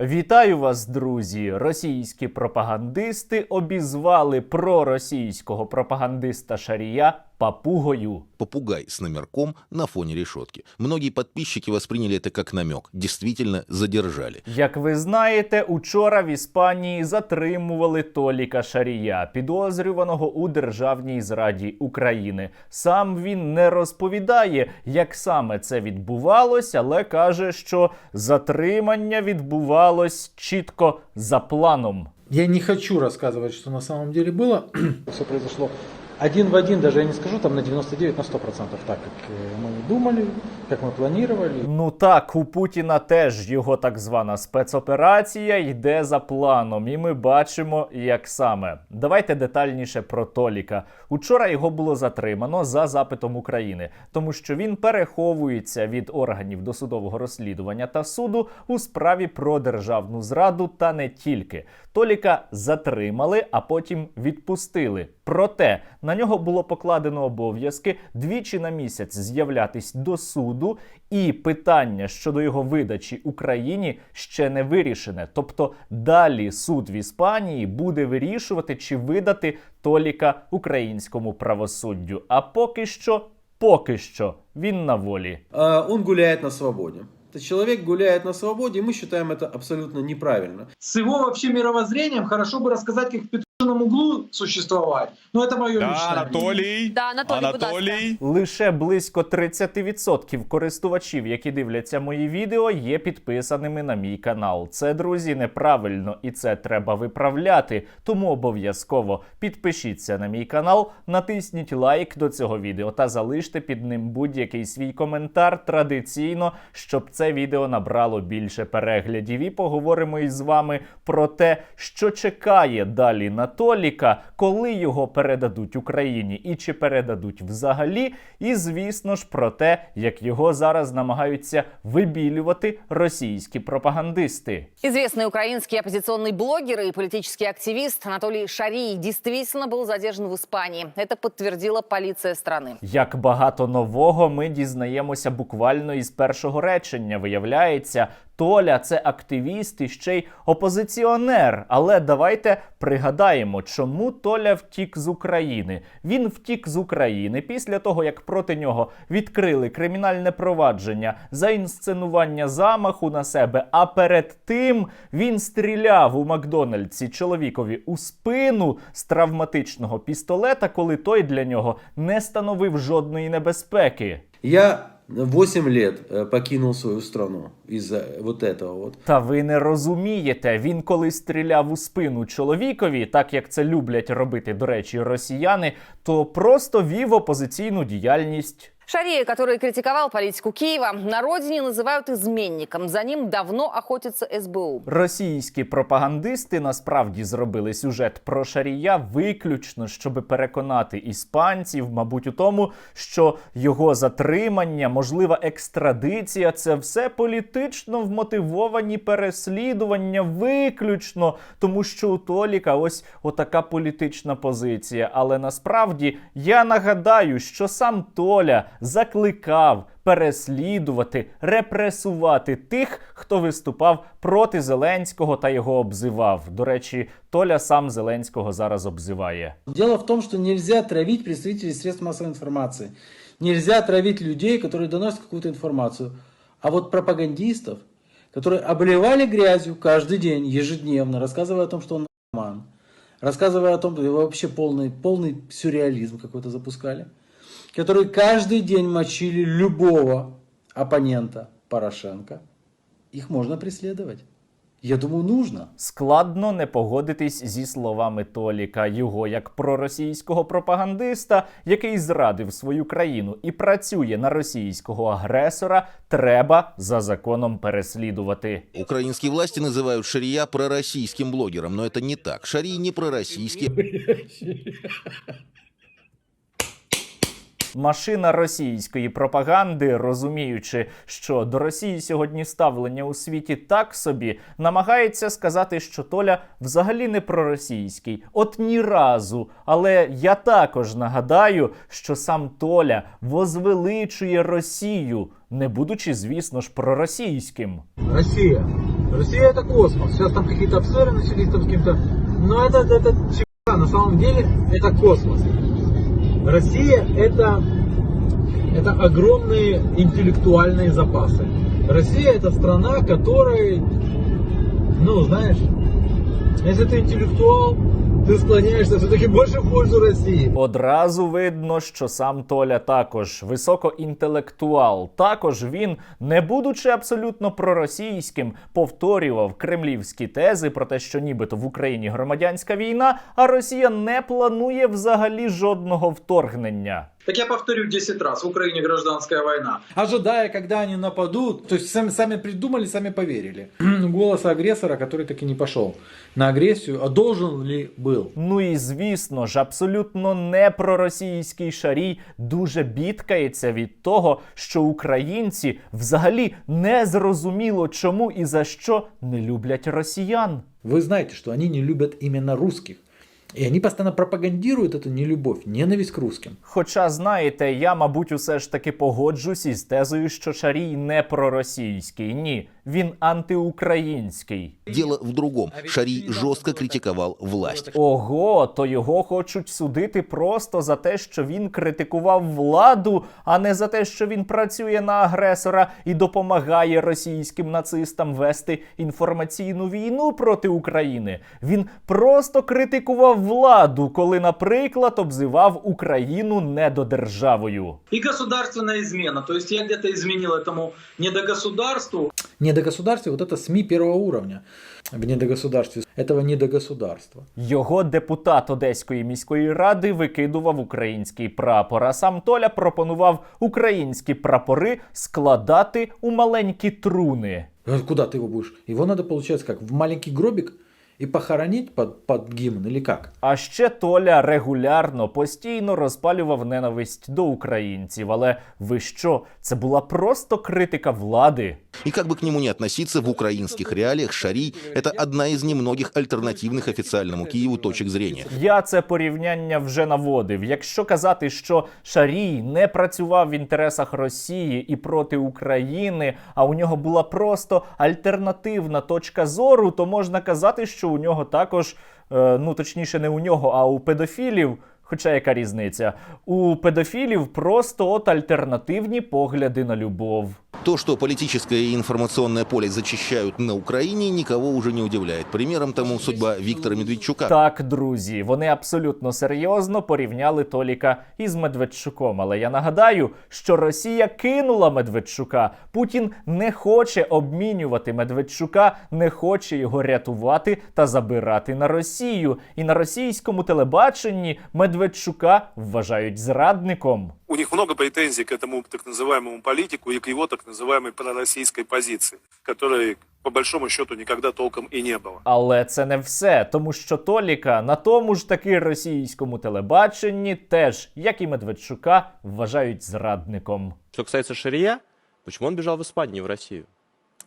Вітаю вас, друзі! Російські пропагандисти обізвали проросійського пропагандиста Шарія папугою. попугай с номерком на фоне решетки. Многие подписчики восприняли это как намек. Действительно задержали. Як ви знаєте, учора в Іспанії затримували Толіка Шарія, підозрюваного у державній зраді України. Сам він не розповідає, як саме це відбувалось, але каже, що затримання відбувалось чітко за планом. Я не хочу рассказывать, что на самом деле было. Все произошло один в один, даже я не скажу, там на 99, на 100% так как э, мы думали, как мы планировали. Ну так, у Путіна теж його так звана спецоперація йде за планом, і ми бачимо, як саме. Давайте детальніше про Толіка. Учора його було затримано за запитом України, тому що він переховується від органів досудового розслідування та суду у справі про державну зраду та не тільки. Толіка затримали, а потім відпустили. Проте на нього було покладено обов'язки двічі на місяць з'являтись до суду, і питання щодо його видачі Україні ще не вирішене. Тобто далі суд в Іспанії буде вирішувати, чи видати Толіка українському правосуддю. А поки що, поки що він на волі. А, он гуляет на свободе. Это человек гуляет на свободе, и мы считаем это абсолютно неправильно. с его вообще мировоззрением хорошо бы рассказать, как в петушином углу существовать. Но это мое Да, личное мнение. Анатолій. Да, Анатолій, будь ласка. Анатолій. Лише близько 30% користувачів, які дивляться мої відео, є підписаними на мій канал. Це, друзі, неправильно і це треба виправляти. Тому обов'язково підпишіться на мій канал, натисніть лайк до цього відео та залиште під ним будь-який свій коментар традиційно, щоб це відео набрало більше переглядів. І поговоримо із вами про те, що чекає далі на Толіка, коли його передадуть Україні і чи передадуть взагалі. І звісно ж про те, як його зараз намагаються вибілювати російські пропагандисти. Известный украинский оппозиционный блогер и политический активист Анатолий Шарий действительно был задержан в Испании. Это подтвердила полиция страны. Як багато нового ми дізнаємося буквально із першого речення. Виявляється, Толя це активіст і ще й опозиціонер. Але давайте пригадаємо, чому Толя втік з України. Він втік з України після того, як проти нього відкрили кримінальне провадження за інсценування замаху на себе. А перед тим він стріляв у Макдональдсі чоловікові у спину з травматичного пістолета, коли той для нього не становив жодної небезпеки. Я 8 лет покинув свою страну із-за вот этого вот. Та ви не розумієте, він коли стріляв у спину чоловікові, так як це люблять робити, до речі, росіяни, то просто вів опозиційну діяльність. Шария, который критиковал политику Киева, на родине называют изменником. За ним давно охотится СБУ. Російські пропагандисти насправді зробили сюжет про Шарія виключно, щоб переконати іспанців, мабуть, у тому, що його затримання, можлива екстрадиція це все політично вмотивовані переслідування, виключно, тому що у Толіка ось отака політична позиція. Але насправді я нагадаю, що сам Толя закликав переслідувати, репресувати тих, хто виступав проти Зеленського та його обзивав. До речі, Толя сам Зеленського зараз обзиває. Дело в том, что нельзя травить представителей средств массовой информации. Нельзя травить людей, которые доносят какую-то информацию. А вот пропагандистов, которые обливали грязью каждый день, ежедневно, рассказывая о том, что он наркоман, рассказывая о том, что вообще полный, полный сюрреализм какой-то запускали, которые каждый день мочили любого оппонента Порошенко, их можно преследовать. Я думаю, нужно. Складно не погодитись зі словами Толіка, його як проросійського пропагандиста, який зрадив свою країну і працює на російського агресора, треба за законом переслідувати. Украинские власти называют Шария пророссийским блогером, но это не так. Шарий не пророссийский, Машина російської пропаганди, розуміючи, що до Росії сьогодні ставлення у світі так собі, намагається сказати, що Толя взагалі не проросійський, от ні разу. Але я також нагадаю, що сам Толя возвеличує Росію, не будучи, звісно ж, проросійським. Россия, Россия это космос. Сейчас там какие-то обсоры начались там с кем-то. Но это, это чепуха. На самом деле это космос. Россия это, это огромные интеллектуальные запасы. Россия это страна, которой, ну знаешь, если ты интеллектуал, ты склоняєшся все-таки більше в пользу Росії. Одразу видно, що сам Толя також високоінтелектуал. Також він, не будучи абсолютно проросійським, повторював кремлівські тези про те, що нібито в Україні громадянська війна, а Росія не планує взагалі жодного вторгнення. Так я повторю 10 раз. В Украине гражданская война. Ожидая, когда они нападут, то есть сами, сами придумали, сами поверили. Голоса агрессора, который таки не пошел на агрессию, а должен ли был? Ну і звісно ж, абсолютно не проросійський шарій дуже бідкається від того, що українці взагалі не зрозуміло чому і за що не люблять росіян. Вы знаете, что они не любят именно русских. И они постоянно пропагандируют эту нелюбовь, ненависть к русским. Хоча, знаєте, я, мабуть, усе ж таки погоджусь із тезою, що Шарій не проросійський. Ні, він антиукраїнський. Дело в другом. Шарий жестко критиковал власть. Ого, то його хочуть судити просто за те, що він критикував владу, а не за те, що він працює на агресора і допомагає російським нацистам вести інформаційну війну проти України. Він просто критикував владу, коли, наприклад, обзивав Україну недодержавою. И государственная измена. То есть я где-то изменил этому недогосударству. Недогосударстве, вот это СМИ первого уровня. В недогосударстве. Этого недогосударства. Його депутат Одеської міської ради викидував український прапор. А сам Толя пропонував українські прапори складати у маленькі труни. А Куда ты его будешь? Его надо, получается, как в маленький гробик и похоронить под, под гімн, или як? А ще Толя регулярно постійно розпалював ненависть до українців. Але ви що? Це була просто критика влади. И как бы к нему ни относиться, в украинских реалиях Шарий – это одна из немногих альтернативных официальному Киеву точек зрения. Я це порівняння вже наводив. Якщо казати, що Шарій не працював в інтересах Росії і проти України, а у нього була просто альтернативна точка зору, то можна казати, що у нього також, е, ну точніше, не у нього, а у педофілів. Хоча яка різниця? У педофілів просто от альтернативні погляди на любов. То, что политическое и информационное поле зачищают на Украине, никого уже не удивляет. Примером тому судьба Виктора Медведчука. Так, друзі, вони абсолютно серйозно порівняли Толіка із Медведчуком. Але я нагадаю, що Росія кинула Медведчука. Путін не хоче обмінювати Медведчука, не хоче його рятувати та забирати на Росію. І на російському телебаченні Медведчука вважають зрадником у них много претензий к этому так называемому политику и к его так называемой пророссийской позиции, которой по большому счету никогда толком и не было. Але це не все, тому що Толіка на тому ж таки російському телебаченні теж, як і Медведчука, вважають зрадником. Что касается Шария, почему он бежал в Испанию, не в Россию?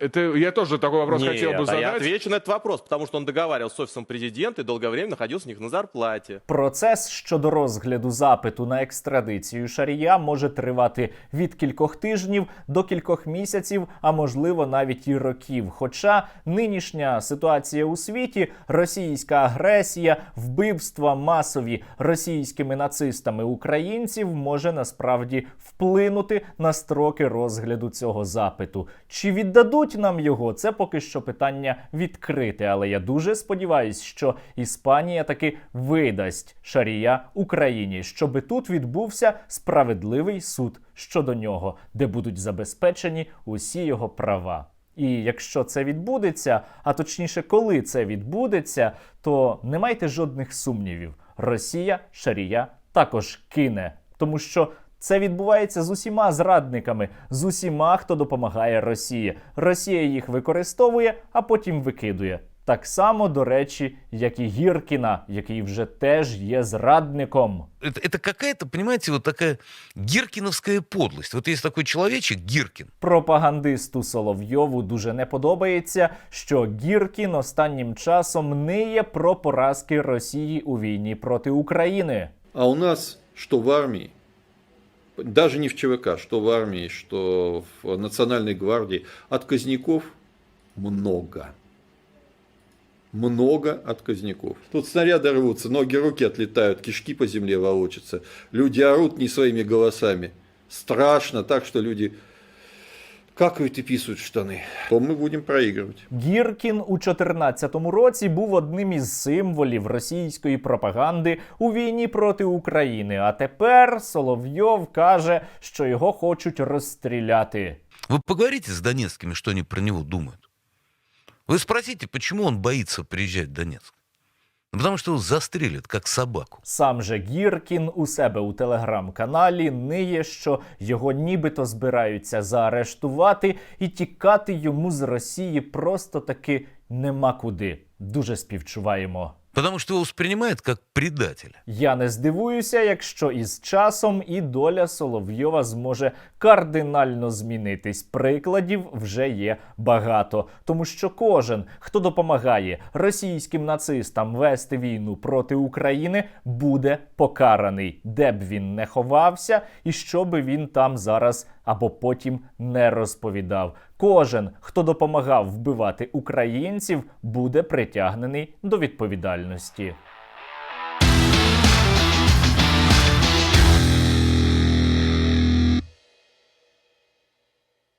Это я тоже такой вопрос Нет, хотел бы а я задать. отвечу на этот вопрос, потому что он договаривался с офисом президента и долгое время находился у них на зарплате. Процес щодо розгляду запиту на екстрадицію Шарія може тривати від кількох тижнів до кількох місяців, а можливо навіть і років. Хоча нинішня ситуація у світі, російська агресія, вбивства масові російськими нацистами українців може насправді вплинути на строки розгляду цього запиту. Чи віддадуть Нам його? Це поки що питання відкрите, але я дуже сподіваюся, що Іспанія таки видасть Шарія Україні, щоби тут відбувся справедливий суд щодо нього, де будуть забезпечені усі його права. І якщо це відбудеться, а точніше, коли це відбудеться, то не майте жодних сумнівів. Росія Шарія також кине, тому що це відбувається з усіма зрадниками, з усіма, хто допомагає Росії. Росія їх використовує, а потім викидує. Так само, до речі, як і Гіркіна, який вже теж є зрадником. Это, это какая-то, понимаете, вот такая гиркиновская подлость. Вот есть такой человечек Гиркин. Пропагандисту Соловйову дуже не подобається, що Гіркін останнім часом ниє про поразки Росії у війні проти України. А у нас, что в армии, даже не в ЧВК, что в армии, что в Национальной гвардии, отказников много. Много отказников. Тут снаряды рвутся, ноги, руки отлетают, кишки по земле волочатся. Люди орут не своими голосами. Страшно так, что люди какают и писают в штаны. То мы будем проигрывать. Гіркін у 14-му році був одним із символів російської пропаганди у війні проти України. А тепер Соловйов каже, що його хочуть розстріляти. Вы поговорите с донецкими, что они про него думают. Вы спросите, почему он боится приезжать в Донецк. Ну, Потому что его як собаку. Сам же Гіркін у себе у телеграм-каналі ниє, що його нібито збираються заарештувати, і тікати йому з Росії просто таки нема куди. Дуже співчуваємо. Потому что его воспринимают как предателя. Я не здивуюся, якщо із часом і доля Соловйова зможе кардинально змінитись. Прикладів вже є багато, тому що кожен, хто допомагає російським нацистам вести війну проти України, буде покараний, де б він не ховався, і що би він там зараз або потім не розповідав. Кожен, хто допомагав вбивати українців, буде притягнений до відповідальності.